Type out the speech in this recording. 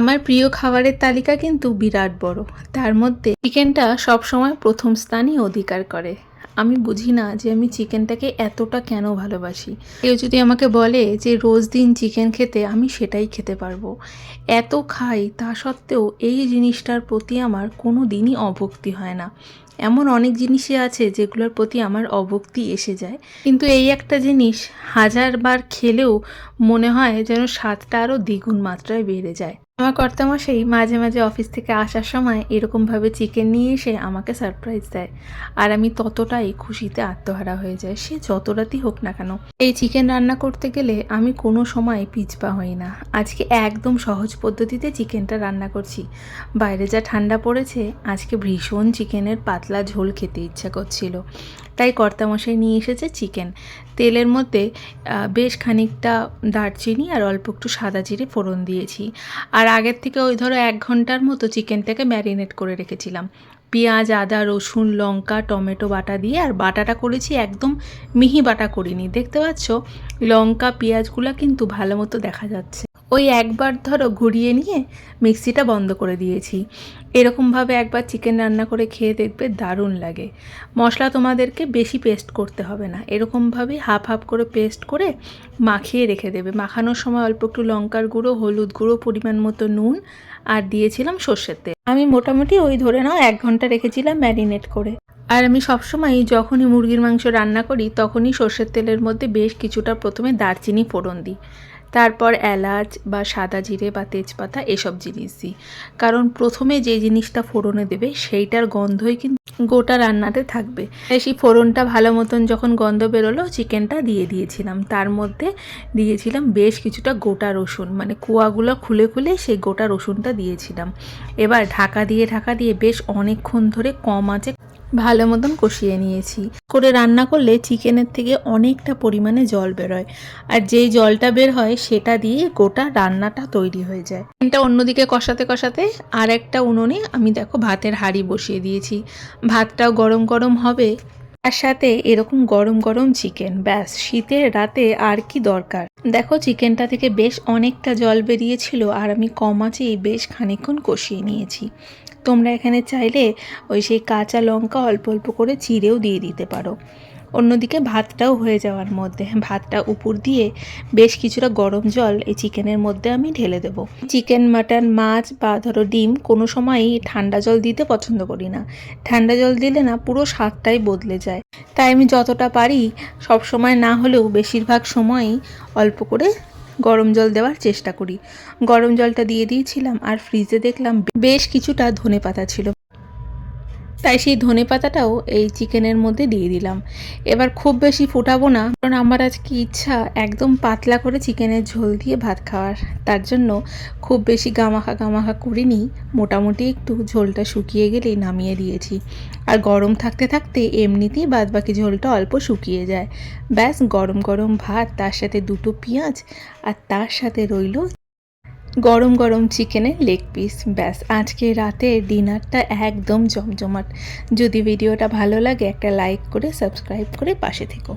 আমার প্রিয় খাবারের তালিকা কিন্তু বিরাট বড়। তার মধ্যে চিকেনটা সবসময় প্রথম স্থানই অধিকার করে। আমি বুঝি না যে আমি চিকেনটাকে এতটা কেন ভালোবাসি। কেউ যদি আমাকে বলে যে রোজ দিন চিকেন খেতে আমি সেটাই খেতে পারব, এত খাই তা সত্ত্বেও এই জিনিসটার প্রতি আমার কোনো দিনই অভক্তি হয় না। এমন অনেক জিনিসই আছে যেগুলোর প্রতি আমার অভক্তি এসে যায়। কিন্তু এই একটা জিনিস হাজারবার খেলেও মনে হয় যেন স্বাদটা আরও দ্বিগুণ মাত্রায় বেড়ে যায়। আমার কর্তামশাই মাঝে মাঝে অফিস থেকে আসার সময় এরকমভাবে চিকেন নিয়ে এসে আমাকে সারপ্রাইজ দেয়। আর আমি ততটাই খুশিতে আত্মহারা হয়ে যায় সে যত রাতই হোক না কেন। এই চিকেন রান্না করতে গেলে আমি কোনো সময় পিছপা হই না। আজকে একদম সহজ পদ্ধতিতে চিকেনটা রান্না করছি। বাইরে যা ঠান্ডা পড়েছে, আজকে ভীষণ চিকেনের পাতলা ঝোল খেতে ইচ্ছা করছিল। তাই কর্তামশাই নিয়ে এসেছে চিকেন। তেলের মধ্যে বেশ খানিকটা দারচিনি আর অল্প একটু সাদা জিরে ফোড়ন দিয়েছি। আর আগের থেকে ওই ধরো এক ঘণ্টার মতো চিকেনটাকে ম্যারিনেট করে রেখেছিলাম। পেঁয়াজ, আদা, রসুন, লঙ্কা, টমেটো বাটা দিয়ে, আর বাটাটা করেছি একদম মিহি বাটা করিনি। দেখতে পাচ্ছ? লঙ্কা, পেঁয়াজগুলো কিন্তু ভালো মতো দেখা যাচ্ছে। ওই একবার ধরো ঘুরিয়ে নিয়ে মিক্সিটা বন্ধ করে দিয়েছি। এরকমভাবে একবার চিকেন রান্না করে খেয়ে দেখবে দারুণ লাগে। মশলা তোমাদেরকে বেশি পেস্ট করতে হবে না। এরকমভাবে হাফ হাফ করে পেস্ট করে মাখিয়ে রেখে দেবে। মাখানোর সময় অল্প একটু লঙ্কার গুঁড়ো, হলুদ গুঁড়ো, পরিমাণ মতো নুন আর দিয়েছিলাম সর্ষের তেল। আমি মোটামুটি ওই ধরে নাও এক ঘণ্টা রেখেছিলাম ম্যারিনেট করে। আর আমি সবসময় যখনই মুরগির মাংস রান্না করি, তখনই সর্ষের তেলের মধ্যে বেশ কিছুটা প্রথমে দারচিনি ফোড়ন দিই। তারপর এলাচ বা সাদা জিরে বা তেজপাতা এসব জিনিস দিই। কারণ প্রথমে যে জিনিসটা ফোড়নে দেবে সেইটার গন্ধই কিন্তু গোটা রান্নাতে থাকবে। সেই ফোড়নটা ভালো মতন যখন গন্ধ বেরোলো চিকেনটা দিয়ে দিয়েছিলাম। তার মধ্যে দিয়েছিলাম বেশ কিছুটা গোটা রসুন। মানে কুয়াগুলো খুলে খুলে সেই গোটা রসুনটা দিয়েছিলাম। এবার ঢাকা দিয়ে ঢাকা দিয়ে বেশ অনেকক্ষণ ধরে কম আঁচে ভালো মতন কষিয়ে নিয়েছি। করে রান্না করলে চিকেনের থেকে অনেকটা পরিমাণে জল বেরোয়। আর যেই জলটা বের হয়, সেটা দিয়ে গোটা রান্নাটা তৈরি হয়ে যায়। এটা অন্যদিকে কষাতে কষাতে আর একটা উনুনে আমি দেখো ভাতের হাঁড়ি বসিয়ে দিয়েছি। ভাতটাও গরম গরম হবে। তার সাথে এরকম গরম গরম চিকেন। ব্যাস, শীতের রাতে আর কি দরকার? দেখো, চিকেনটা থেকে বেশ অনেকটা জল বেরিয়েছিল আর আমি কম আঁচেই বেশ খানিকক্ষণ কষিয়ে নিয়েছি। তোমরা এখানে চাইলে ওই সেই কাঁচা লঙ্কা অল্প অল্প করে চিড়েও দিয়ে দিতে পারো। অন্যদিকে ভাতটাও হয়ে যাওয়ার মধ্যে। ভাতটা উপর দিয়ে বেশ কিছুটা গরম জল এই চিকেনের মধ্যে আমি ঢেলে দেবো। চিকেন, মাটন, মাছ বা ধরো ডিম কোনো সময়ই ঠান্ডা জল দিতে পছন্দ করি না। ঠান্ডা জল দিলে না পুরো স্বাদটাই বদলে যায়। তাই আমি যতটা পারি সব সময় না হলেও বেশিরভাগ সময়ই অল্প করে গরম জল দেওয়ার চেষ্টা করি। গরম জলটা দিয়ে দিয়েছিলাম আর ফ্রিজে দেখলাম বেশ কিছুটা ধনে পাতা ছিল। তাই সেই ধনে পাতাটাও এই চিকেনের মধ্যে দিয়ে দিলাম। এবার খুব বেশি ফোটাবো না, কারণ আমার আজকে ইচ্ছা একদম পাতলা করে চিকেনের ঝোল দিয়ে ভাত খাওয়ার। তার জন্য খুব বেশি গামাখা গামাখা করিনি, মোটামুটি একটু ঝোলটা শুকিয়ে গেলেই নামিয়ে দিয়েছি। আর গরম থাকতে থাকতে এমনিতেই বাদবাকি ঝোলটা অল্প শুকিয়ে যায়। ব্যাস, গরম গরম ভাত, তার সাথে দুটো পেঁয়াজ আর তার সাথে রইল গরম গরম চিকেনের লেগ পিস ব্যাস। আজকে রাতে ডিনারটা একদম জমজমাট। যদি ভিডিওটা ভালো লাগে, একটা লাইক করে সাবস্ক্রাইব করে পাশে থেকো।